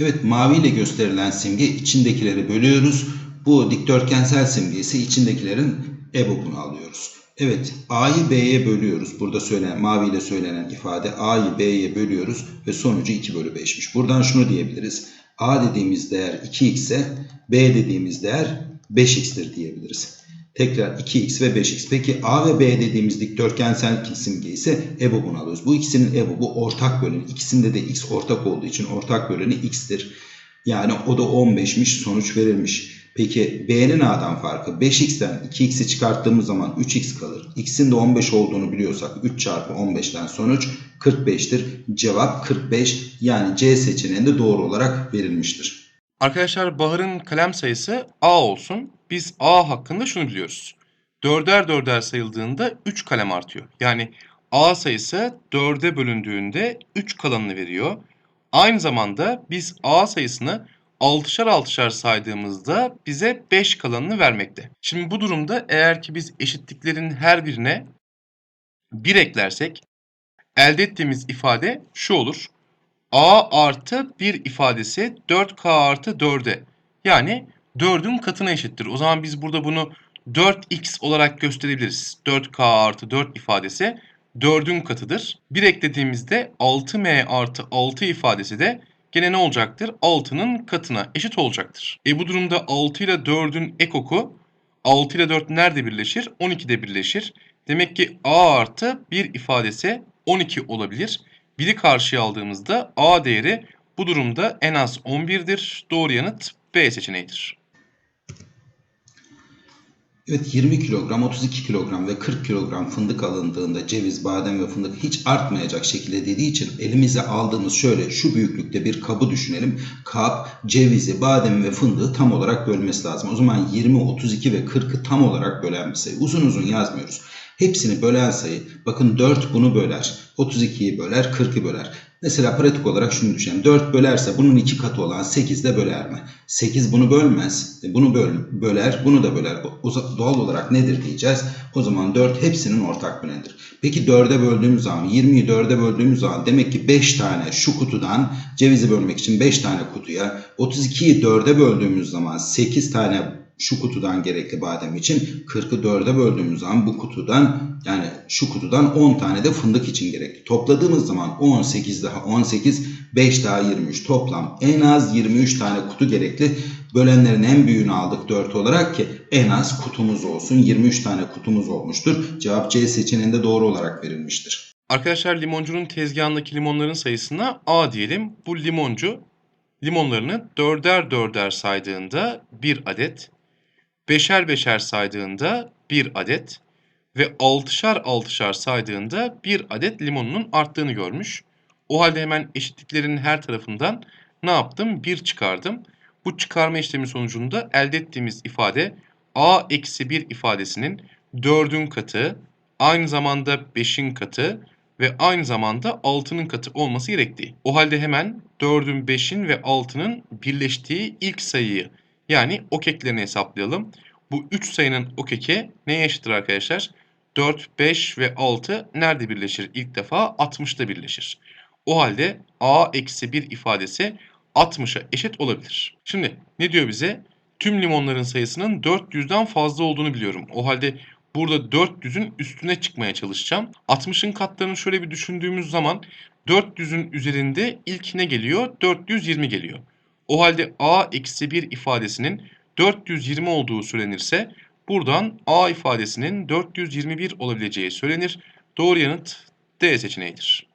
Evet mavi ile gösterilen simge içindekileri bölüyoruz. Bu dikdörtgensel simge ise içindekilerin EBOB'unu alıyoruz. Evet A'yı B'ye bölüyoruz. Burada söylenen mavi ile söylenen ifade A'yı B'ye bölüyoruz ve sonucu 2 bölü 5'miş. Buradan şunu diyebiliriz. A dediğimiz değer 2x ise B dediğimiz değer 5x'tir diyebiliriz. Tekrar 2x ve 5x. Peki A ve B dediğimiz dikdörtgensel simge ise EBOB'unu alıyoruz. Bu ikisinin EBOB'u ortak böleni. İkisinde de x ortak olduğu için ortak böleni x'tir. Yani o da 15'miş sonuç verilmiş. Peki B'nin A'dan farkı 5x'ten 2x'i çıkarttığımız zaman 3x kalır. X'in de 15 olduğunu biliyorsak 3 çarpı 15'ten sonuç 45'tir. Cevap 45 yani C seçeneğinde doğru olarak verilmiştir. Arkadaşlar Bahar'ın kalem sayısı A olsun. Biz A hakkında şunu biliyoruz. Dörder dörder sayıldığında 3 kalem artıyor. Yani A sayısı 4'e bölündüğünde 3 kalanını veriyor. Aynı zamanda biz A sayısını 6'şar 6'şar saydığımızda bize 5 kalanını vermekte. Şimdi bu durumda eğer ki biz eşitliklerin her birine 1 eklersek elde ettiğimiz ifade şu olur. A artı 1 ifadesi 4K artı 4'e yani 4'ün katına eşittir. O zaman biz burada bunu 4x olarak gösterebiliriz. 4K artı 4 ifadesi 4'ün katıdır. 1 eklediğimizde 6m artı 6 ifadesi de gene ne olacaktır? 6'nın katına eşit olacaktır. E bu durumda 6 ile 4'ün ekoku 6 ile 4 nerede birleşir? 12'de birleşir. Demek ki a artı 1 ifadesi 12 olabilir. 1'i karşıya aldığımızda a değeri bu durumda en az 11'dir. Doğru yanıt B seçeneğidir. Evet 20 kilogram, 32 kilogram ve 40 kilogram fındık alındığında ceviz, badem ve fındık hiç artmayacak şekilde dediği için elimize aldığımız şöyle şu büyüklükte bir kabı düşünelim. Kap cevizi, badem ve fındığı tam olarak bölmesi lazım. O zaman 20, 32 ve 40'ı tam olarak bölen bir sayı. Uzun uzun yazmıyoruz. Hepsini bölen sayı bakın 4 bunu böler. 32'yi böler 40'ı böler. Mesela pratik olarak şunu düşünelim. 4 bölerse bunun iki katı olan 8 de böler mi? 8 bunu bölmez. E, Bunu böl, böler, bunu da böler. O doğal olarak nedir diyeceğiz. O zaman 4 hepsinin ortak bölenidir. Peki 4'e böldüğümüz zaman 20'yi 4'e böldüğümüz zaman demek ki 5 tane şu kutudan cevizi bölmek için 5 tane kutuya 32'yi 4'e böldüğümüz zaman 8 tane şu kutudan gerekli badem için 40'ı 4'e böldüğümüz zaman bu kutudan yani şu kutudan 10 tane de fındık için gerekli. Topladığımız zaman 18 daha 18, 5 daha 23 toplam en az 23 tane kutu gerekli. Bölenlerin en büyüğünü aldık 4 olarak ki en az kutumuz olsun. 23 tane kutumuz olmuştur. Cevap C seçeneğinde doğru olarak verilmiştir. Arkadaşlar limoncunun tezgahındaki limonların sayısına A diyelim. Bu limoncu limonlarını dörder dörder saydığında bir adet, beşer beşer saydığında bir adet ve altışar altışar saydığında bir adet limonunun arttığını görmüş. O halde hemen eşitliklerin her tarafından ne yaptım? 1 çıkardım. Bu çıkarma işlemi sonucunda elde ettiğimiz ifade a eksi 1 ifadesinin 4'ün katı, aynı zamanda 5'in katı ve aynı zamanda 6'nın katı olması gerektiği. O halde hemen 4'ün, 5'in ve 6'nın birleştiği ilk sayıyı yani okeklerini hesaplayalım. Bu 3 sayının okeki neye eşittir arkadaşlar? 4, 5 ve 6 nerede birleşir? İlk defa 60'da birleşir. O halde a eksi 1 ifadesi 60'a eşit olabilir. Şimdi ne diyor bize? Tüm limonların sayısının 400'den fazla olduğunu biliyorum. O halde burada 400'ün üstüne çıkmaya çalışacağım. 60'ın katlarını şöyle bir düşündüğümüz zaman 400'ün üzerinde ilk ne geliyor? 420 geliyor. O halde a eksi 1 ifadesinin 420 olduğu söylenirse buradan a ifadesinin 421 olabileceği söylenir. Doğru yanıt D seçeneğidir.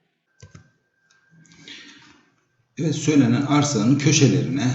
Evet söylenen arsanın köşelerine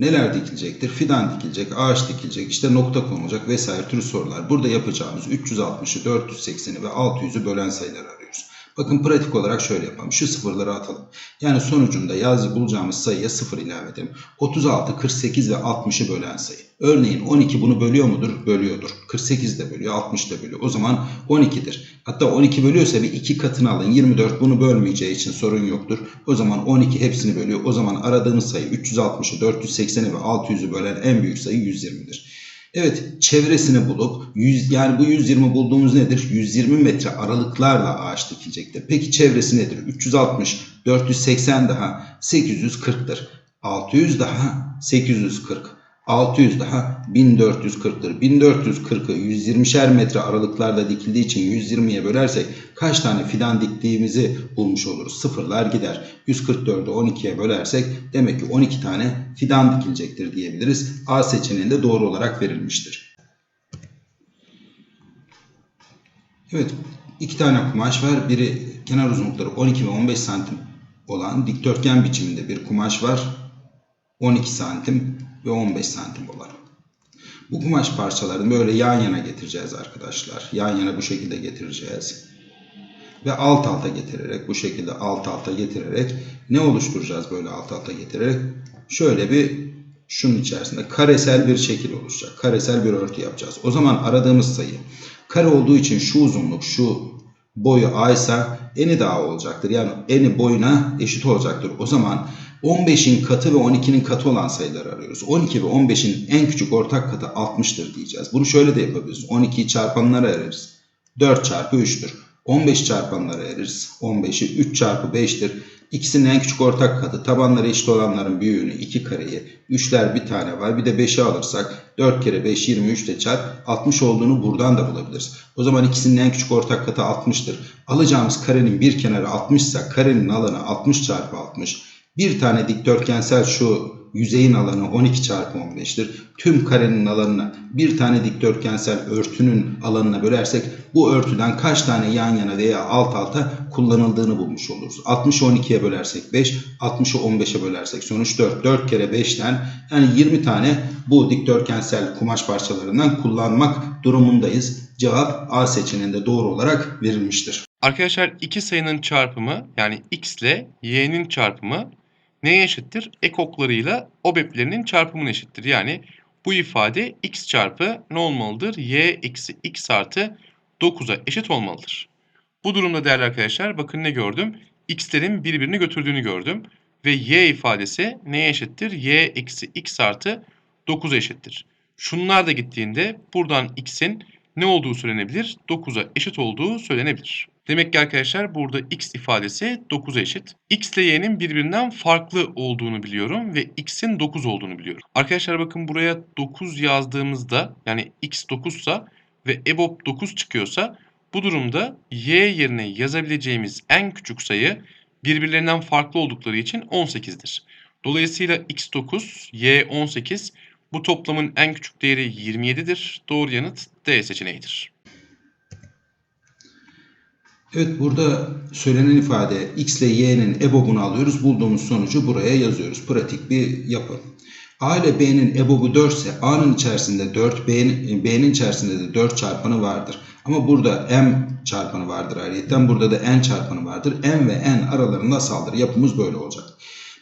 neler dikilecektir? Fidan dikilecek, ağaç dikilecek, işte nokta konulacak vesaire tür sorular. Burada yapacağımız 360'ı, 480'i ve 600'ü bölen sayıları arıyoruz. Bakın pratik olarak şöyle yapalım. Şu sıfırları atalım. Yani sonucunda yazı bulacağımız sayıya sıfır ilave edelim. 36, 48 ve 60'ı bölen sayı. Örneğin 12 bunu bölüyor mudur? Bölüyordur. 48 de bölüyor, 60 da bölüyor. O zaman 12'dir. Hatta 12 bölüyorsa bir iki katını alın. 24 bunu bölmeyeceği için sorun yoktur. O zaman 12 hepsini bölüyor. O zaman aradığımız sayı 360'ı, 480'i ve 600'ü bölen en büyük sayı 120'dir. Evet çevresini bulup 100, yani bu 120 bulduğumuz nedir? 120 metre aralıklarla ağaç dikilecektir. Peki çevresi nedir? 360, 480 daha 840'tır. 600 daha 840. 600 daha 1440'tır. 1440'ı 120'şer metre aralıklarla dikildiği için 120'ye bölersek kaç tane fidan diktiğimizi bulmuş oluruz. Sıfırlar gider. 144'ü 12'ye bölersek demek ki 12 tane fidan dikilecektir diyebiliriz. A seçeneğinde doğru olarak verilmiştir. Evet, iki tane kumaş var. Biri kenar uzunlukları 12 ve 15 santim olan dikdörtgen biçiminde bir kumaş var. 12 santim ve 15 santim olan. Bu kumaş parçalarını böyle yan yana getireceğiz arkadaşlar. Yan yana bu şekilde getireceğiz. Ve alt alta getirerek bu şekilde alt alta getirerek ne oluşturacağız böyle alt alta getirerek? Şöyle bir şunun içerisinde karesel bir şekil oluşacak. Karesel bir örtü yapacağız. O zaman aradığımız sayı kare olduğu için şu uzunluk şu boyu a ise eni de a olacaktır. Yani eni boyuna eşit olacaktır. O zaman 15'in katı ve 12'nin katı olan sayıları arıyoruz. 12 ve 15'in en küçük ortak katı 60'tır diyeceğiz. Bunu şöyle de yapabiliriz. 12'yi çarpanlara ayırırız. 4 çarpı 3'tür. 15 çarpanlara ayırırız. 15'i 3 çarpı 5'tir. İkisinin en küçük ortak katı tabanları eşit olanların büyüğünü 2 kareyi. 3'ler bir tane var. Bir de 5'i alırsak 4 kere 5 23 de çarp 60 olduğunu buradan da bulabiliriz. O zaman ikisinin en küçük ortak katı 60'tır. Alacağımız karenin bir kenarı 60 ise karenin alanı 60 çarpı 60. Bir tane dikdörtgensel şu yüzeyin alanı 12 çarpı 15'tir. Tüm karenin alanını bir tane dikdörtgensel örtünün alanına bölersek bu örtüden kaç tane yan yana veya alt alta kullanıldığını bulmuş oluruz. 60'ı 12'ye bölersek 5, 60'ı 15'e bölersek sonuç 4. 4 kere 5'ten yani 20 tane bu dikdörtgensel kumaş parçalarından kullanmak durumundayız. Cevap A seçeneğinde doğru olarak verilmiştir. Arkadaşlar iki sayının çarpımı yani x ile y'nin çarpımı neye eşittir? Ekoklarıyla obeplerinin çarpımına eşittir. Yani bu ifade x çarpı ne olmalıdır? y eksi x artı 9'a eşit olmalıdır. Bu durumda değerli arkadaşlar bakın ne gördüm? x'lerin birbirini götürdüğünü gördüm. Ve y ifadesi neye eşittir? y eksi x artı 9'a eşittir. Şunlar da gittiğinde buradan x'in ne olduğu söylenebilir? 9'a eşit olduğu söylenebilir. Demek ki arkadaşlar burada x ifadesi 9'a eşit. x ile y'nin birbirinden farklı olduğunu biliyorum ve x'in 9 olduğunu biliyorum. Arkadaşlar bakın buraya 9 yazdığımızda yani x 9 sa ve EBOB 9 çıkıyorsa bu durumda y yerine yazabileceğimiz en küçük sayı birbirlerinden farklı oldukları için 18'dir. Dolayısıyla x 9, y 18 bu toplamın en küçük değeri 27'dir. Doğru yanıt D seçeneğidir. Evet burada söylenen ifade x ile y'nin EBOB'unu alıyoruz. Bulduğumuz sonucu buraya yazıyoruz. Pratik bir yapı. A ile B'nin EBOB'u 4 ise A'nın içerisinde 4, B'nin, içerisinde de 4 çarpanı vardır. Ama burada M çarpanı vardır ayrıca. Burada da N çarpanı vardır. M ve N aralarında asaldır. Yapımız böyle olacak.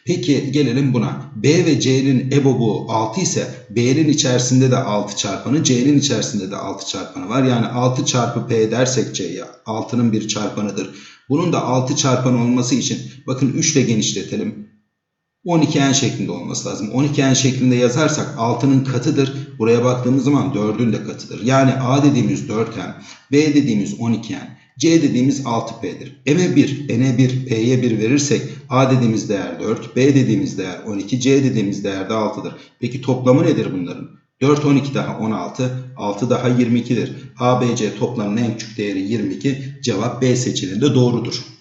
Peki gelelim buna. B ve C'nin EBOB'u 6 ise B'nin içerisinde de 6 çarpanı, C'nin içerisinde de 6 çarpanı var. Yani 6 çarpı P dersek C'ye 6'nın bir çarpanıdır. Bunun da 6 çarpanı olması için bakın 3 ile genişletelim. 12n şeklinde olması lazım. 12n şeklinde yazarsak 6'nın katıdır. Buraya baktığımız zaman 4'ün de katıdır. Yani A dediğimiz 4n, B dediğimiz 12n, C dediğimiz 6P'dir. M'e 1, N'e 1, P'ye 1 verirsek A dediğimiz değer 4, B dediğimiz değer 12, C dediğimiz değer de 6'dır. Peki toplamı nedir bunların? 4, 12 daha 16, 6 daha 22'dir. A, B, C toplamının en küçük değeri 22. Cevap B seçeneğinde doğrudur.